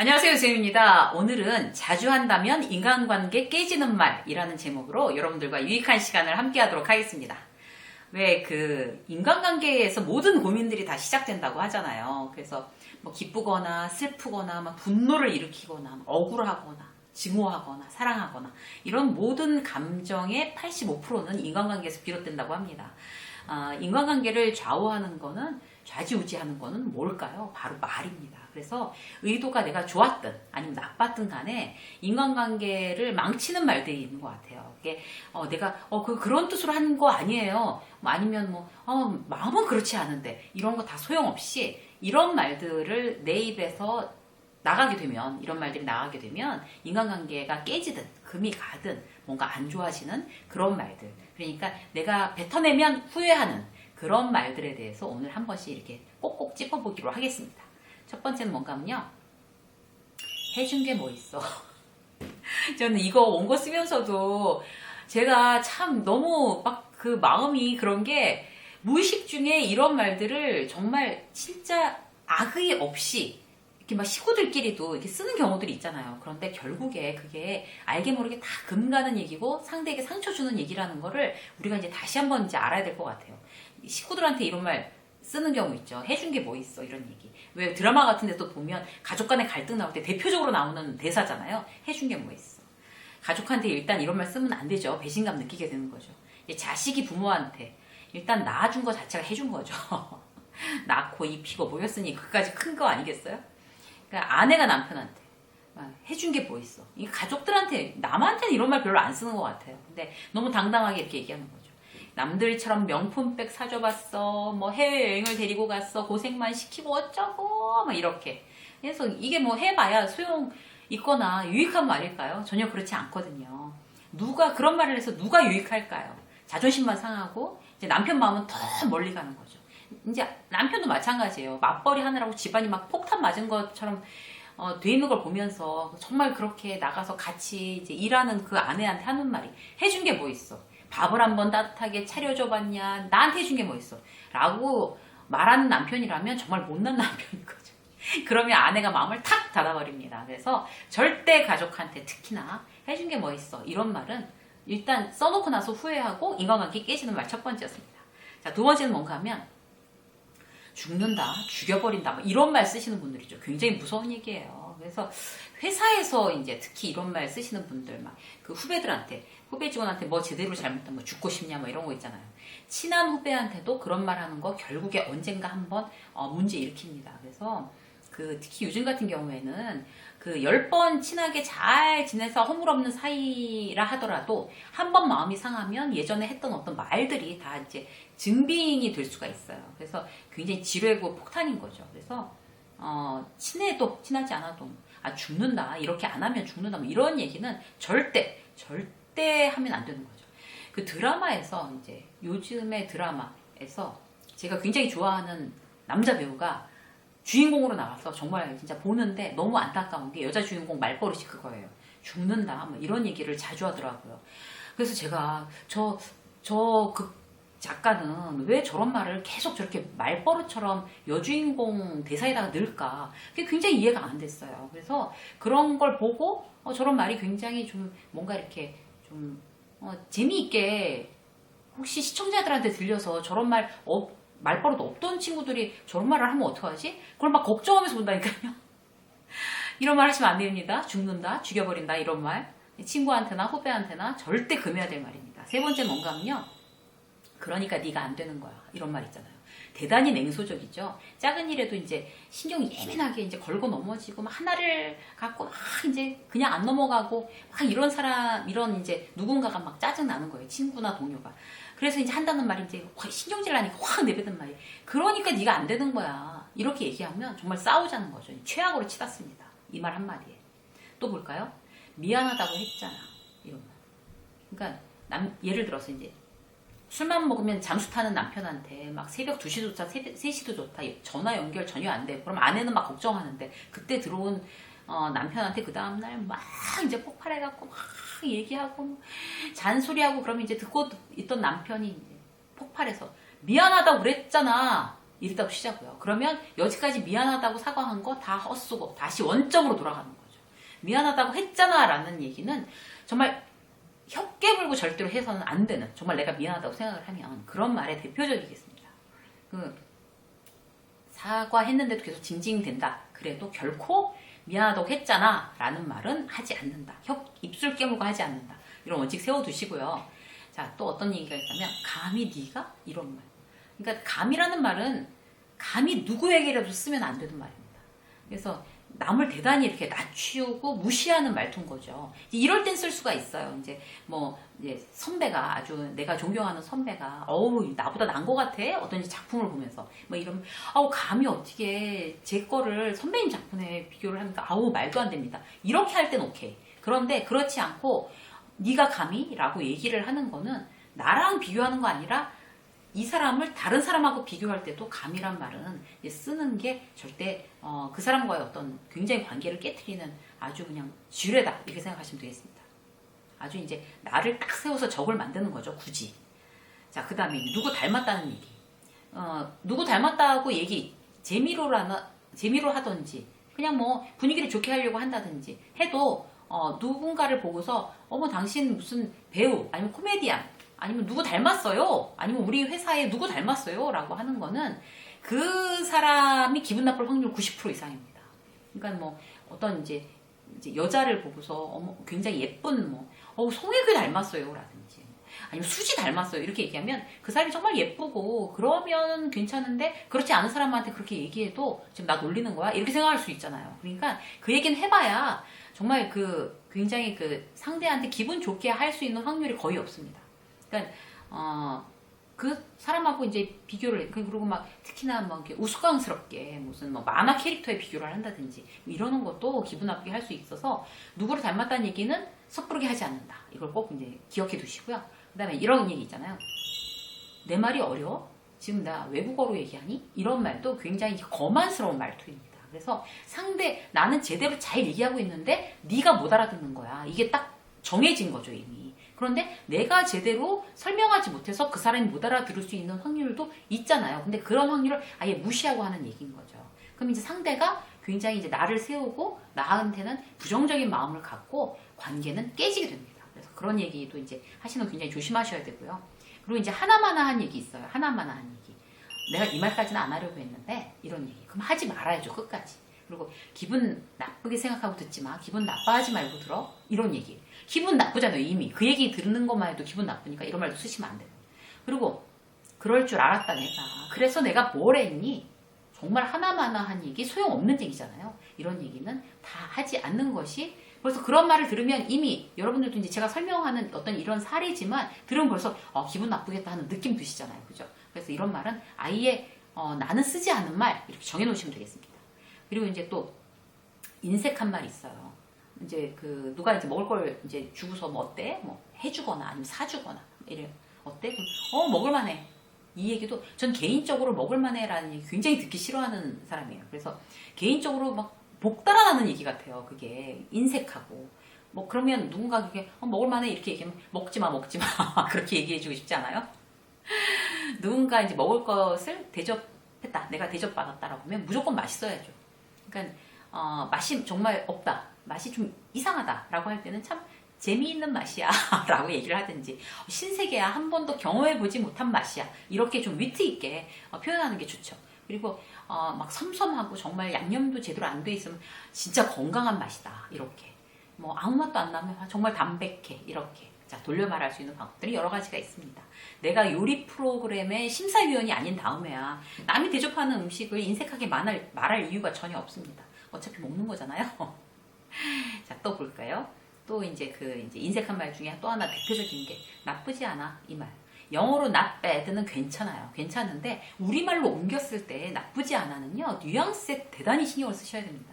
안녕하세요, 쌤입니다. 오늘은 자주 한다면 인간관계 깨지는 말이라는 제목으로 여러분들과 유익한 시간을 함께 하도록 하겠습니다. 왜 그 인간관계에서 모든 고민들이 다 시작된다고 하잖아요. 그래서 뭐 기쁘거나 슬프거나 막 분노를 일으키거나 억울하거나 증오하거나 사랑하거나 이런 모든 감정의 85%는 인간관계에서 비롯된다고 합니다. 아, 인간관계를 좌우하는 거는 좌지우지하는 거는 뭘까요? 바로 말입니다. 그래서 의도가 내가 좋았든 아니면 나빴든 간에 인간관계를 망치는 말들이 있는 것 같아요. 이게 어, 내가 어, 그 그런 뜻으로 한 거 아니에요. 뭐 아니면 뭐 어, 마음은 그렇지 않은데 이런 거 다 소용없이 이런 말들을 내 입에서 나가게 되면 이런 말들이 나가게 되면 인간관계가 깨지든 금이 가든 뭔가 안 좋아지는 그런 말들 그러니까 내가 뱉어내면 후회하는 그런 말들에 대해서 오늘 한 번씩 이렇게 꼭꼭 짚어보기로 하겠습니다 첫 번째는 뭔가면요 해준 게 뭐 있어 저는 이거 원고 쓰면서도 제가 참 너무 막 그 마음이 그런 게 무의식 중에 이런 말들을 정말 진짜 악의 없이 이렇게 막 식구들끼리도 이렇게 쓰는 경우들이 있잖아요. 그런데 결국에 그게 알게 모르게 다 금가는 얘기고 상대에게 상처 주는 얘기라는 거를 우리가 이제 다시 한번 이제 알아야 될 것 같아요. 식구들한테 이런 말 쓰는 경우 있죠. 해준 게 뭐 있어 이런 얘기. 왜 드라마 같은 데도 보면 가족 간의 갈등 나올 때 대표적으로 나오는 대사잖아요. 해준 게 뭐 있어. 가족한테 일단 이런 말 쓰면 안 되죠. 배신감 느끼게 되는 거죠. 자식이 부모한테 일단 낳아준 거 자체가 해준 거죠. 낳고 입히고 모였으니 그까지 큰 거 아니겠어요? 그러니까 아내가 남편한테 막 해준 게 뭐 있어. 이 가족들한테 남한테는 이런 말 별로 안 쓰는 것 같아요. 근데 너무 당당하게 이렇게 얘기하는 거죠. 남들처럼 명품백 사줘봤어. 뭐 해외여행을 데리고 갔어. 고생만 시키고 어쩌고 막 이렇게. 그래서 이게 뭐 해봐야 소용 있거나 유익한 말일까요? 전혀 그렇지 않거든요. 누가 그런 말을 해서 누가 유익할까요? 자존심만 상하고 이제 남편 마음은 더 멀리 가는 거죠. 이제 남편도 마찬가지예요. 맞벌이 하느라고 집안이 막 폭탄 맞은 것처럼 어, 돼 있는 걸 보면서 정말 그렇게 나가서 같이 이제 일하는 그 아내한테 하는 말이 해준 게 뭐 있어? 밥을 한번 따뜻하게 차려줘 봤냐? 나한테 해준 게 뭐 있어? 라고 말하는 남편이라면 정말 못난 남편인 거죠. 그러면 아내가 마음을 탁 닫아버립니다. 그래서 절대 가족한테 특히나 해준 게 뭐 있어? 이런 말은 일단 써놓고 나서 후회하고 인간관계 깨지는 말 첫 번째였습니다. 자, 두 번째는 뭔가 하면 죽는다, 죽여버린다, 뭐 이런 말 쓰시는 분들이죠. 굉장히 무서운 얘기예요. 그래서 회사에서 이제 특히 이런 말 쓰시는 분들, 막 그 후배들한테, 후배 직원한테 뭐 제대로 잘못하면 뭐 죽고 싶냐, 뭐 이런 거 있잖아요. 친한 후배한테도 그런 말 하는 거 결국에 언젠가 한번 어, 문제 일으킵니다. 그래서 그 특히 요즘 같은 경우에는 그 열 번 친하게 잘 지내서 허물없는 사이라 하더라도 한 번 마음이 상하면 예전에 했던 어떤 말들이 다 이제 증빙이 될 수가 있어요. 그래서 굉장히 지뢰고 폭탄인 거죠. 그래서 어, 친해도 친하지 않아도 아 죽는다 이렇게 안 하면 죽는다 뭐 이런 얘기는 절대 절대 하면 안 되는 거죠. 그 드라마에서 이제 요즘의 드라마에서 제가 굉장히 좋아하는 남자 배우가 주인공으로 나와서 정말 진짜 보는데 너무 안타까운 게 여자 주인공 말버릇이 그거예요. 죽는다 뭐 이런 얘기를 자주 하더라고요. 그래서 제가 저 저 그 작가는 왜 저런 말을 계속 저렇게 말버릇처럼 여주인공 대사에다가 넣을까? 그게 굉장히 이해가 안 됐어요. 그래서 그런 걸 보고 어, 저런 말이 굉장히 좀 뭔가 이렇게 좀 어, 재미있게 혹시 시청자들한테 들려서 저런 말 어, 말버릇 없던 친구들이 저런 말을 하면 어떡하지? 그걸 막 걱정하면서 본다니까요. 이런 말 하시면 안 됩니다. 죽는다, 죽여버린다 이런 말 친구한테나 후배한테나 절대 금해야 될 말입니다. 세 번째 뭔가 하면요. 그러니까 네가 안 되는 거야. 이런 말 있잖아요. 대단히 냉소적이죠. 작은 일에도 이제 신경이 예민하게 이제 걸고 넘어지고 막 하나를 갖고 막 이제 그냥 안 넘어가고 막 이런 사람 이런 이제 누군가가 막 짜증 나는 거예요. 친구나 동료가. 그래서 이제 한다는 말이 이제 확 신경질 나니까 확 내뱉는 말이. 그러니까 네가 안 되는 거야. 이렇게 얘기하면 정말 싸우자는 거죠. 최악으로 치닫습니다. 이 말 한마디에. 또 볼까요? 미안하다고 했잖아. 이런 말. 그러니까 남, 예를 들어서 이제 술만 먹으면 잠수 타는 남편한테 막 새벽 2시도 좋다, 3시도 좋다, 전화 연결 전혀 안 돼. 그럼 아내는 막 걱정하는데 그때 들어온 어, 남편한테 그 다음날 막 이제 폭발해갖고 막 얘기하고 뭐 잔소리하고 그러면 이제 듣고 있던 남편이 폭발해서 미안하다고 그랬잖아. 이랬다고 치자고요. 그러면 여지까지 미안하다고 사과한 거 다 헛수고 다시 원점으로 돌아가는 거죠. 미안하다고 했잖아 라는 얘기는 정말 혀 깨물고 절대로 해서는 안 되는 정말 내가 미안하다고 생각을 하면 그런 말의 대표적이겠습니다. 그 사과했는데도 계속 징징댄다. 그래도 결코 미안하다고 했잖아 라는 말은 하지 않는다. 혀 입술 깨물고 하지 않는다. 이런 원칙 세워두시고요. 자, 또 어떤 얘기가 있다면 감히 네가 이런 말. 그러니까 감이라는 말은 감히 누구에게라도 쓰면 안 되는 말입니다. 그래서 남을 대단히 이렇게 낮추고 무시하는 말투인 거죠. 이럴 땐 쓸 수가 있어요. 이제 뭐 이제 선배가 아주 내가 존경하는 선배가 어우 나보다 난것 같아 어떤 작품을 보면서 뭐 이러면 아우 감히 어떻게 제 거를 선배님 작품에 비교를 하니까 아우 말도 안 됩니다. 이렇게 할 땐 오케이. 그런데 그렇지 않고 네가 감히라고 얘기를 하는 거는 나랑 비교하는 거 아니라 이 사람을 다른 사람하고 비교할 때도 감이란 말은 쓰는 게 절대 어, 그 사람과의 어떤 굉장히 관계를 깨뜨리는 아주 그냥 지뢰다 이렇게 생각하시면 되겠습니다. 아주 이제 나를 딱 세워서 적을 만드는 거죠 굳이. 자 그 다음에 누구 닮았다는 얘기. 어, 누구 닮았다고 얘기 재미로라나 재미로 하던지 그냥 뭐 분위기를 좋게 하려고 한다든지 해도 어, 누군가를 보고서 어머 당신 무슨 배우 아니면 코미디언 아니면 누구 닮았어요? 아니면 우리 회사에 누구 닮았어요? 라고 하는 거는 그 사람이 기분 나쁠 확률 90% 이상입니다. 그러니까 뭐 어떤 이제, 이제 여자를 보고서 어머 굉장히 예쁜 뭐 어, 송혜교 닮았어요 라든지 아니면 수지 닮았어요 이렇게 얘기하면 그 사람이 정말 예쁘고 그러면 괜찮은데 그렇지 않은 사람한테 그렇게 얘기해도 지금 나 놀리는 거야 이렇게 생각할 수 있잖아요. 그러니까 그 얘기는 해봐야 정말 그 굉장히 그 상대한테 기분 좋게 할 수 있는 확률이 거의 없습니다. 그러니까 어, 그 사람하고 이제 비교를 해. 그리고 막 특히나 막 이렇게 우스꽝스럽게 무슨 뭐 만화 캐릭터에 비교를 한다든지 뭐 이러는 것도 기분 나쁘게 할 수 있어서 누구를 닮았다는 얘기는 섣부르게 하지 않는다. 이걸 꼭 이제 기억해 두시고요. 그 다음에 이런 얘기 있잖아요. 내 말이 어려워? 지금 나 외국어로 얘기하니? 이런 말도 굉장히 거만스러운 말투입니다. 그래서 상대 나는 제대로 잘 얘기하고 있는데 네가 못 알아듣는 거야. 이게 딱 정해진 거죠 이미. 그런데 내가 제대로 설명하지 못해서 그 사람이 못 알아들을 수 있는 확률도 있잖아요. 근데 그런 확률을 아예 무시하고 하는 얘기인 거죠. 그럼 이제 상대가 굉장히 이제 나를 세우고 나한테는 부정적인 마음을 갖고 관계는 깨지게 됩니다. 그래서 그런 얘기도 이제 하시는 거 굉장히 조심하셔야 되고요. 그리고 이제 하나마나 한 얘기 있어요. 하나마나 한 얘기. 내가 이 말까지는 안 하려고 했는데 이런 얘기. 그럼 하지 말아야죠 끝까지. 그리고 기분 나쁘게 생각하고 듣지 마. 기분 나빠하지 말고 들어. 이런 얘기. 기분 나쁘잖아요 이미. 그 얘기 듣는 것만 해도 기분 나쁘니까 이런 말도 쓰시면 안 돼요. 그리고 그럴 줄 알았다 내가. 그래서 내가 뭘 했니? 정말 하나마나 한 얘기 소용없는 얘기잖아요. 이런 얘기는 다 하지 않는 것이 그래서 그런 말을 들으면 이미 여러분들도 이제 제가 설명하는 어떤 이런 사례지만 들으면 벌써 어, 기분 나쁘겠다 하는 느낌 드시잖아요. 그죠? 그래서 이런 말은 아예 어, 나는 쓰지 않는 말 이렇게 정해 놓으시면 되겠습니다. 그리고 이제 또 인색한 말이 있어요. 이제 그 누가 이제 먹을 걸 이제 주고서 뭐 어때? 뭐 해주거나 아니면 사주거나 이래 어때? 그럼 어 먹을만해. 이 얘기도 전 개인적으로 먹을만해라는 얘기 굉장히 듣기 싫어하는 사람이에요. 그래서 개인적으로 막 복달아나는 얘기 같아요. 그게 인색하고 뭐 그러면 누군가 그게 어, 먹을만해 이렇게 얘기하면 먹지 마 먹지 마 그렇게 얘기해주고 싶지 않아요? 누군가 이제 먹을 것을 대접했다. 내가 대접받았다라고 하면 무조건 맛있어야죠. 그러니까 어, 맛이 정말 없다. 맛이 좀 이상하다라고 할 때는 참 재미있는 맛이야 라고 얘기를 하든지 신세계야 한 번도 경험해보지 못한 맛이야. 이렇게 좀 위트 있게 어, 표현하는 게 좋죠. 그리고 어, 막 섬섬하고 정말 양념도 제대로 안 돼 있으면 진짜 건강한 맛이다. 이렇게. 뭐 아무 맛도 안 나면 아, 정말 담백해. 이렇게. 자 돌려 말할 수 있는 방법들이 여러 가지가 있습니다. 내가 요리 프로그램의 심사위원이 아닌 다음에야 남이 대접하는 음식을 인색하게 말할, 말할 이유가 전혀 없습니다. 어차피 먹는 거잖아요 자 또 볼까요 또 이제 그 이제 인색한 말 중에 또 하나 대표적인 게 나쁘지 않아 이 말. 영어로 not bad는 괜찮아요. 괜찮은데 우리말로 옮겼을 때 나쁘지 않아는요 뉘앙스에 대단히 신경을 쓰셔야 됩니다.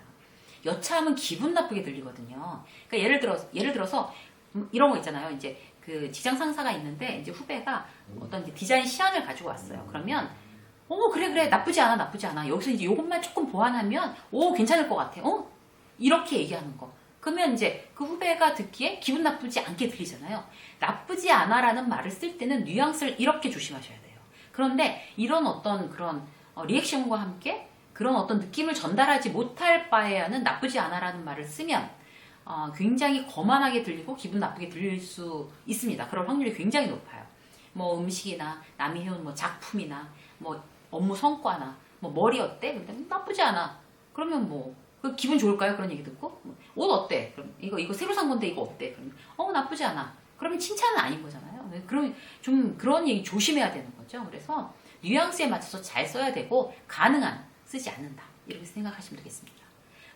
여차하면 기분 나쁘게 들리거든요. 그러니까 예를 들어 예를 들어서 음, 이런 거 있잖아요. 이제 그 직장 상사가 있는데 이제 후배가 어떤 이제 디자인 시안을 가지고 왔어요. 그러면 어 그래 그래 나쁘지 않아 나쁘지 않아 여기서 이제 이것만 조금 보완하면 오 괜찮을 것 같아. 어 이렇게 얘기하는 거. 그러면 이제 그 후배가 듣기에 기분 나쁘지 않게 들리잖아요. 나쁘지 않아라는 말을 쓸 때는 뉘앙스를 이렇게 조심하셔야 돼요. 그런데 이런 어떤 그런 어, 리액션과 함께 그런 어떤 느낌을 전달하지 못할 바에야는 나쁘지 않아라는 말을 쓰면 어, 굉장히 거만하게 들리고 기분 나쁘게 들릴 수 있습니다. 그럴 확률이 굉장히 높아요. 뭐 음식이나 남이 해온 뭐 작품이나 뭐 업무 성과나 뭐 머리 어때? 근데 나쁘지 않아. 그러면 뭐 그 기분 좋을까요? 그런 얘기 듣고 뭐옷 어때? 그럼 이거 이거 새로 산 건데 이거 어때? 그럼 어 나쁘지 않아. 그러면 칭찬은 아닌 거잖아요. 그럼 좀 그런 얘기 조심해야 되는 거죠. 그래서 뉘앙스에 맞춰서 잘 써야 되고 가능한 쓰지 않는다 이렇게 생각하시면 되겠습니다.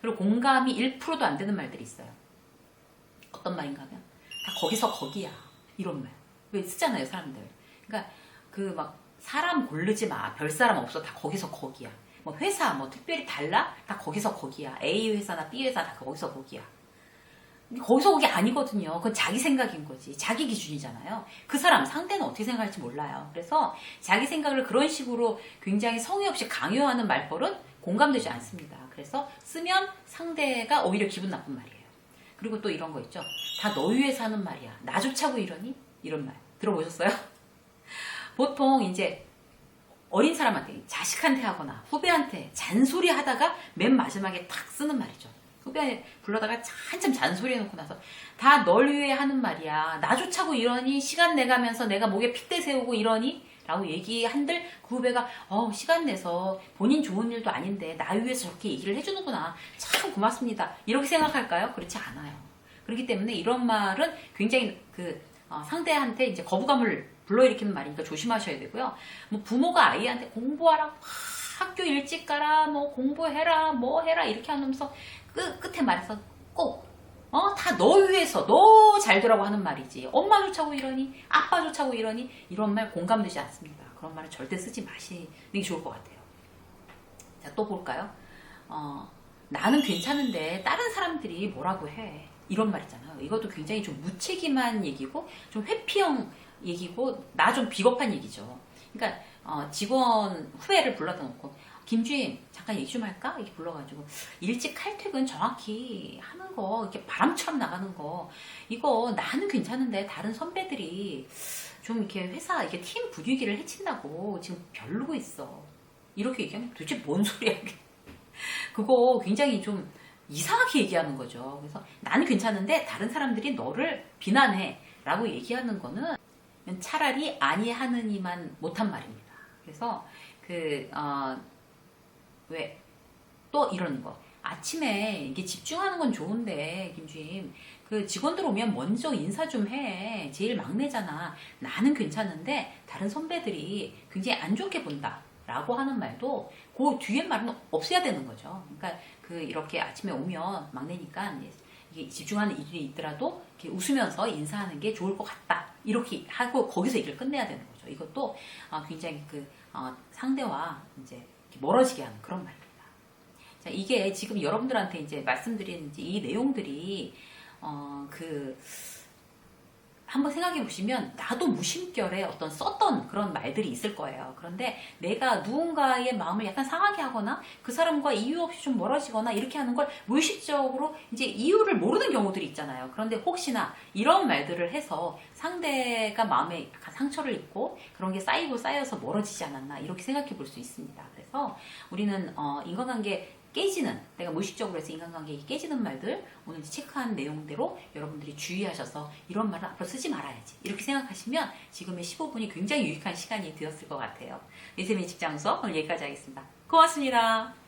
그리고 공감이 1%도 안 되는 말들이 있어요. 어떤 말인가 하면 다 거기서 거기야 이런 말. 왜 쓰잖아요 사람들. 그러니까 그 막 사람 고르지 마. 별 사람 없어. 다 거기서 거기야. 뭐 회사 뭐 특별히 달라? 다 거기서 거기야. A 회사나 B 회사 다 거기서 거기야. 거기서 거기 아니거든요. 그건 자기 생각인 거지. 자기 기준이잖아요. 그 사람 상대는 어떻게 생각할지 몰라요. 그래서 자기 생각을 그런 식으로 굉장히 성의 없이 강요하는 말벌은 공감되지 않습니다. 그래서 쓰면 상대가 오히려 기분 나쁜 말이에요. 그리고 또 이런 거 있죠. 다 너 위해서 하는 말이야. 나조차고 이러니? 이런 말. 들어보셨어요? 보통 이제 어린 사람한테, 자식한테 하거나 후배한테 잔소리 하다가 맨 마지막에 탁 쓰는 말이죠. 후배 불러다가 한참 잔소리 해놓고 나서 다 널 위해 하는 말이야. 나조차고 이러니? 시간 내가면서 내가 목에 핏대 세우고 이러니? 라고 얘기한들 그 후배가 어 시간 내서 본인 좋은 일도 아닌데 나 위해서 저렇게 얘기를 해주는구나. 참 고맙습니다. 이렇게 생각할까요? 그렇지 않아요. 그렇기 때문에 이런 말은 굉장히 그 어, 상대한테 이제 거부감을 불러일으키는 말이니까 조심하셔야 되고요. 뭐 부모가 아이한테 공부하라, 막 학교 일찍 가라, 뭐 공부해라, 뭐 해라 이렇게 하면서 끝 끝에 말해서 꼭 어, 다 너 위해서, 너 잘 되라고 하는 말이지. 엄마 좋자고 이러니, 아빠 좋자고 이러니, 이런 말 공감되지 않습니다. 그런 말은 절대 쓰지 마시는 게 좋을 것 같아요. 자, 또 볼까요? 어, 나는 괜찮은데, 다른 사람들이 뭐라고 해. 이런 말 있잖아요. 이것도 굉장히 좀 무책임한 얘기고, 좀 회피형 얘기고, 나 좀 비겁한 얘기죠. 그러니까, 어, 직원 후배를 불러다 놓고, 김주임 잠깐 얘기 좀 할까? 이렇게 불러가지고 일찍 칼퇴근 정확히 하는 거 이렇게 바람처럼 나가는 거 이거 나는 괜찮은데 다른 선배들이 좀 이렇게 회사 이게 팀 분위기를 해친다고 지금 별로고 있어 이렇게 얘기하면 도대체 뭔 소리야 그거 굉장히 좀 이상하게 얘기하는 거죠 그래서 나는 괜찮은데 다른 사람들이 너를 비난해 라고 얘기하는 거는 차라리 아니하느니만 못한 말입니다 그래서 그 어, 왜? 또 이러는 거. 아침에 이게 집중하는 건 좋은데, 김주임. 그 직원들 오면 먼저 인사 좀 해. 제일 막내잖아. 나는 괜찮은데, 다른 선배들이 굉장히 안 좋게 본다. 라고 하는 말도, 그 뒤에 말은 없애야 되는 거죠. 그러니까 그 이렇게 아침에 오면 막내니까 집중하는 일이 있더라도 이렇게 웃으면서 인사하는 게 좋을 것 같다. 이렇게 하고 거기서 얘기를 끝내야 되는 거죠. 이것도 어, 굉장히 그 어, 상대와 이제 멀어지게 하는 그런 말입니다. 자, 이게 지금 여러분들한테 이제 말씀드린 이 내용들이 어, 그 한번 생각해 보시면 나도 무심결에 어떤 썼던 그런 말들이 있을 거예요. 그런데 내가 누군가의 마음을 약간 상하게 하거나 그 사람과 이유 없이 좀 멀어지거나 이렇게 하는 걸 무의식적으로 이제 이유를 모르는 경우들이 있잖아요. 그런데 혹시나 이런 말들을 해서 상대가 마음에 약간 상처를 입고 그런 게 쌓이고 쌓여서 멀어지지 않았나 이렇게 생각해 볼 수 있습니다. 그래서 우리는 어, 인간관계 깨지는 내가 무의식적으로 해서 인간관계가 깨지는 말들 오늘 체크한 내용대로 여러분들이 주의하셔서 이런 말은 앞으로 쓰지 말아야지 이렇게 생각하시면 지금의 15분이 굉장히 유익한 시간이 되었을 것 같아요. 이세미 직장 수업 오늘 여기까지 하겠습니다. 고맙습니다.